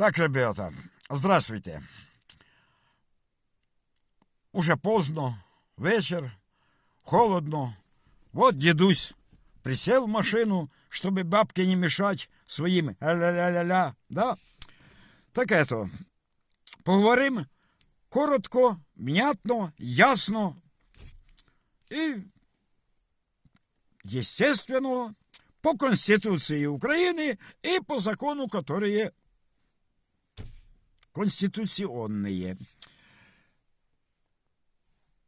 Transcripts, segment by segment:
Так, ребята, здравствуйте. Уже поздно, вечер, холодно. Вот дедусь присел в машину, чтобы бабке не мешать своим ля-ля-ля-ля, да? Так это, поговорим коротко, внятно, ясно и, естественно, по Конституции Украины и по закону, которые конституционные.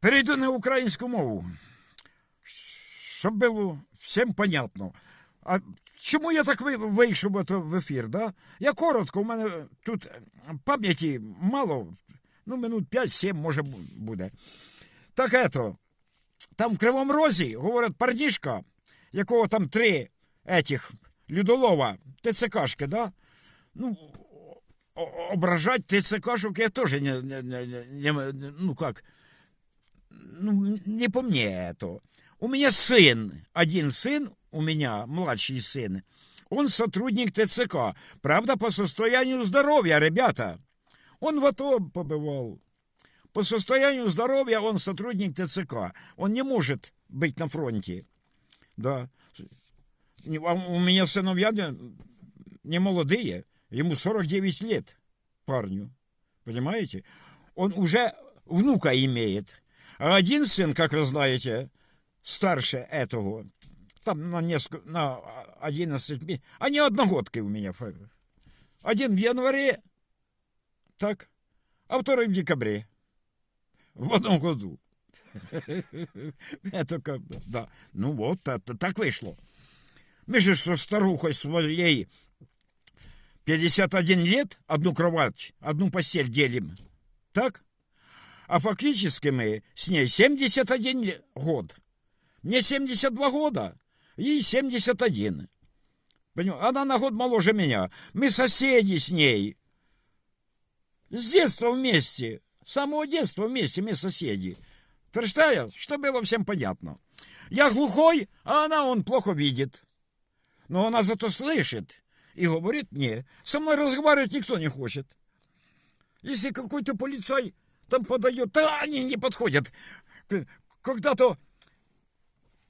Перейду на українську мову, щоб було всім понятно. А чому я так вийшов в ефір? Да? Я коротко, у мене тут пам'яті мало, ну, минут 5-7, може, бу- буде. Так ето, там в Кривому Розі, говорять, парнішка, якого там три этих людолова, ТЦКшки, да? Ну, ображать ТЦКшек я тоже не, не, не, не- не- ну как, ну, не по мне это. У меня сын, один сын, у меня младший сын, он сотрудник ТЦК. Правда, по состоянию здоровья, ребята. Он в АТО побывал. По состоянию здоровья он сотрудник ТЦК. Он не может быть на фронте. Да. Не- а У меня сыновья не, не молодые. Ему 49 лет, парню. Понимаете? Он уже внука имеет. А один сын, как вы знаете, старше этого, там на, несколько, на 11 месяцев. Они одногодки у меня. Один в январе, так, а второй в декабре. В одном году. Это как, да. Ну вот, это, так вышло. Мы же со старухой своей 51 лет, одну кровать, одну постель делим. Так? А фактически мы с ней 71 ле- год. Мне 72 года, ей 71. Понимаете? Она на год моложе меня. Мы соседи с ней. С детства вместе. С самого детства вместе мы соседи. Представляешь, что было всем понятно. Я глухой, а она он плохо видит. Но она зато слышит и говорит мне. Со мной разговаривать никто не хочет. Если какой-то полицай там подает, да они не подходят. Когда-то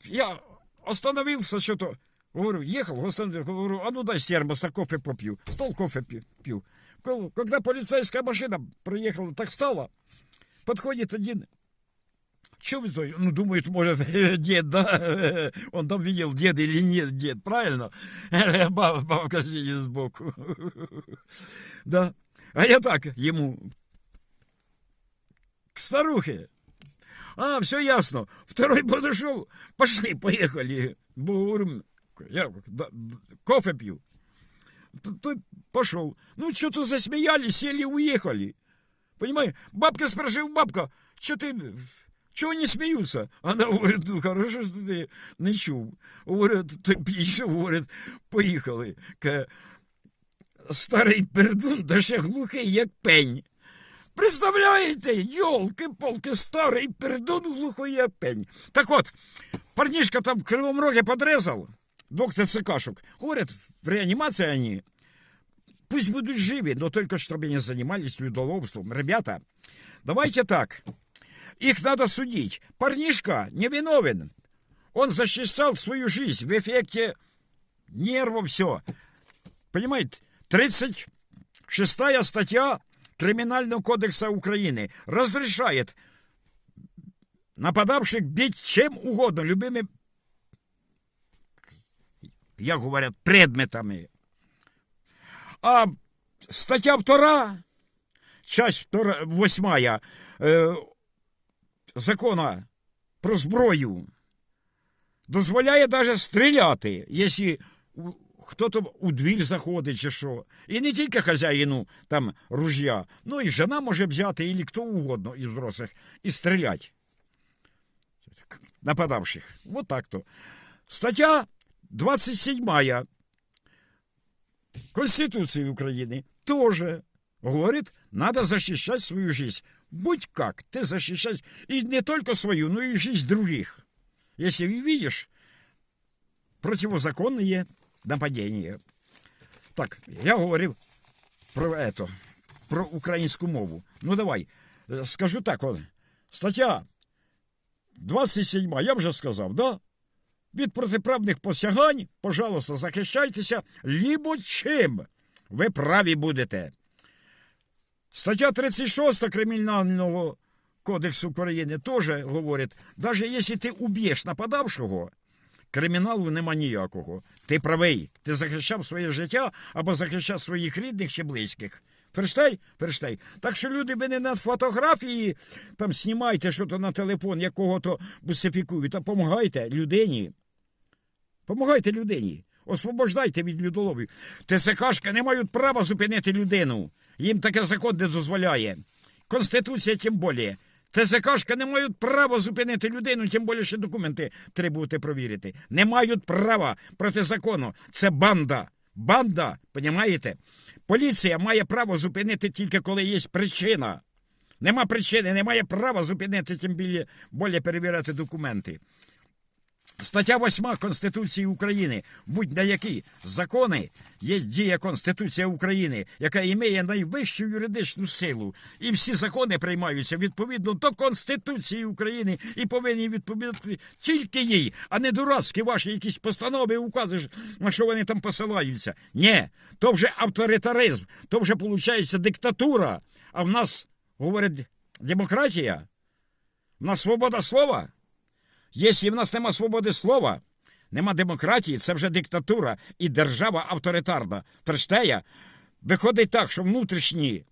я остановился, что-то, говорю, ехал, остановился, говорю, а ну дай с термоса кофе попью. Стал кофе пью. Когда полицейская машина проехала, так стала, подходит один Че вы то- Ну, думает, может, дед, да? Он там видел, дед или нет дед, правильно? Баб- Бабка сидит сбоку. Да. А я так ему к старухе. А, все ясно. Второй подошел. Пошли, поехали. Говорим, я да, кофе пью. Т- Тут пошел. Ну, что-то засмеялись, сели, уехали. Понимаешь? Бабка спрашивает, бабка, что ты, чего не смеются? Она говорит, ну, хорошо, що ти не чув. Говорить, то пішов, говорить, поїхали. Каже, старий пердун, да ще глухий, як пень. Представляєте, йолки-полки, старий пердун глухий, як пень. Так от, парнишка там в Кривом Роге подрезал, двух ТЦКшек. Говорят, в реанимации они. Пусть будут живы, но только чтобы не занимались людоловством. Ребята, давайте так. Их надо судить. Парнишка невиновен. Он защищал свою жизнь в эффекте нервов, все. Понимаете, 36 статья Криминального кодекса Украины разрешает нападавших бить чем угодно, любыми, як говорят, предметами. А стаття 2, часть 2, 8 е, закона про зброю дозволяє навіть стріляти, якщо хто-то у двір заходить чи що. І не тільки хазяїну там ружья, ну і жена може взяти, і хто угодно із взрослих, і стріляти. Нападавших. Вот так то. Стаття 27 Конституции Украины тоже говорит, надо защищать свою жизнь. Будь как, ты защищаешь и не только свою, но и жизнь других. Если видишь противозаконные нападения. Так, я говорив про ето, про українську мову. Ну давай, е, скажу так, о, стаття 27, я вже сказав, да? Від протиправних посягань, пожалуйста, захищайтеся лібо чим. Ви праві будете. Стаття 36 Кримінального кодексу України теж говорить, навіть якщо ти уб'єш нападавшого, криміналу нема ніякого. Ти правий. Ти захищав своє життя або захищав своїх рідних чи близьких. Ферштей? Ферштей. Так що люди, ви не на фотографії там знімайте щось на телефон, якого-то бусифікують, а помагайте людині. Помагайте людині. Освобождайте від людоловів. ТСКшки не мають права зупинити людину. Їм таке закон не дозволяє. Конституція тим більше. ТСКшки не мають права зупинити людину, тим більше документи треба буде провірити. Не мають права проти закону. Це банда. Банда, понімаєте? Поліція має право зупинити тільки коли є причина. Нема причини, немає права зупинити, тим більше перевіряти документи. Стаття 8 Конституції України. Будь-на які закони є дія Конституція України, яка має найвищу юридичну силу. І всі закони приймаються відповідно до Конституції України і повинні відповідати тільки їй, а не дурацькі ваші якісь постанови, укази, на що вони там посилаються. Ні, то вже авторитаризм, то вже виходить диктатура. А в нас, говорить, демократія, в нас свобода слова. Якщо в нас нема свободи слова, нема демократії, це вже диктатура і держава авторитарна. Прочтея, виходить так, що внутрішні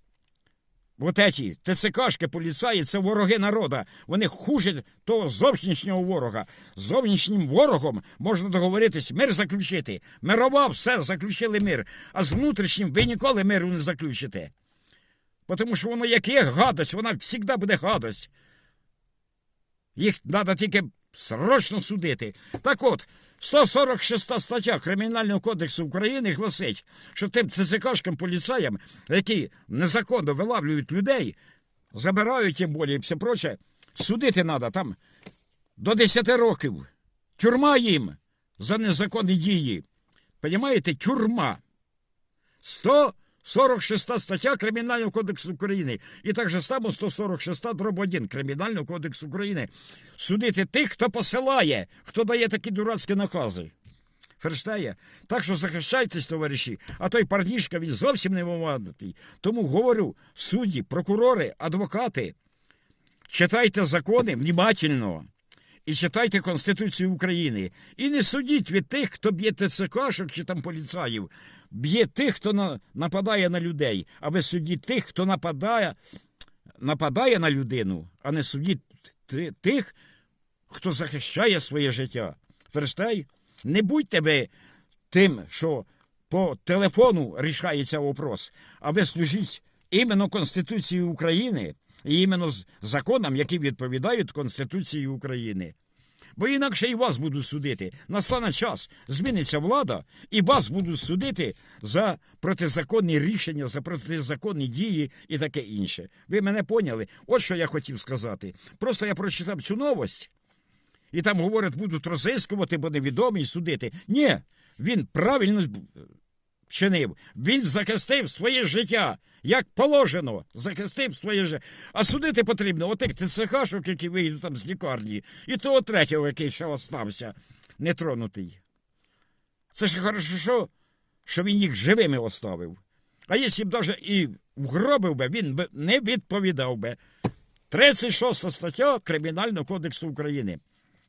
вот эти ТЦКшки, поліцаї, це вороги народа. Вони хуже того зовнішнього ворога. З зовнішнім ворогом можна договоритись, мир заключити. Мирова, все, заключили мир. А з внутрішнім ви ніколи миру не заключите. Тому що воно як є гадость, вона завжди буде гадость. Їх треба тільки срочно судити. Так от, 146 стаття Кримінального кодексу України гласить, що тим ЦЦКшкам поліцаям, які незаконно вилавлюють людей, забирають їм болі і все проче, судити треба там до 10 років. Тюрма їм за незаконні дії. Понімаєте, тюрма. 146 стаття Кримінального кодексу України. І так же само 146 дроб 1 Кримінального кодексу України. Судити тих, хто посилає, хто дає такі дурацькі накази. Ферштає. Так що захищайтесь, товариші, а той парнішка він зовсім не вимагатий. Тому говорю, судді, прокурори, адвокати, читайте закони внимательно. І читайте Конституцію України. І не судіть від тих, хто б'є ТЦКшок чи там поліцаїв. Б'є тих, хто на, нападає на людей. А ви судіть тих, хто нападає, нападає на людину, а не судіть тих, хто захищає своє життя. Ферштей, не будьте ви тим, що по телефону рішається вопрос, а ви служіть іменно Конституції України і іменно законам, які відповідають Конституції України. Бо інакше і вас будуть судити. Настане час, зміниться влада, і вас будуть судити за протизаконні рішення, за протизаконні дії і таке інше. Ви мене поняли? От що я хотів сказати. Просто я прочитав цю новость, і там говорять, будуть розискувати, бо невідомі і судити. Ні, він правильно вчинив. Він захистив своє життя, як положено, захистив своє життя. А судити потрібно отих ТЦХшок, які вийдуть там з лікарні, і того третього, який ще остався, нетронутий. Це ж хорошо, що, що він їх живими оставив. А якщо б навіть і вгробив би, він би не відповідав би. 36 стаття Кримінального кодексу України.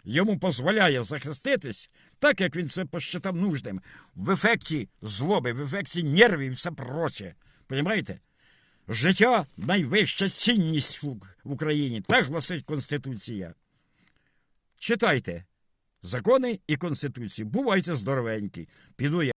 Йому дозволяє захиститись, так як він це посчитав нужним, в ефекті злоби, в ефекті нервів і все проче. Понимаєте? Життя найвища цінність в Україні. Так гласить Конституція. Читайте закони і Конституцію. Бувайте здоровенькі. Піду я.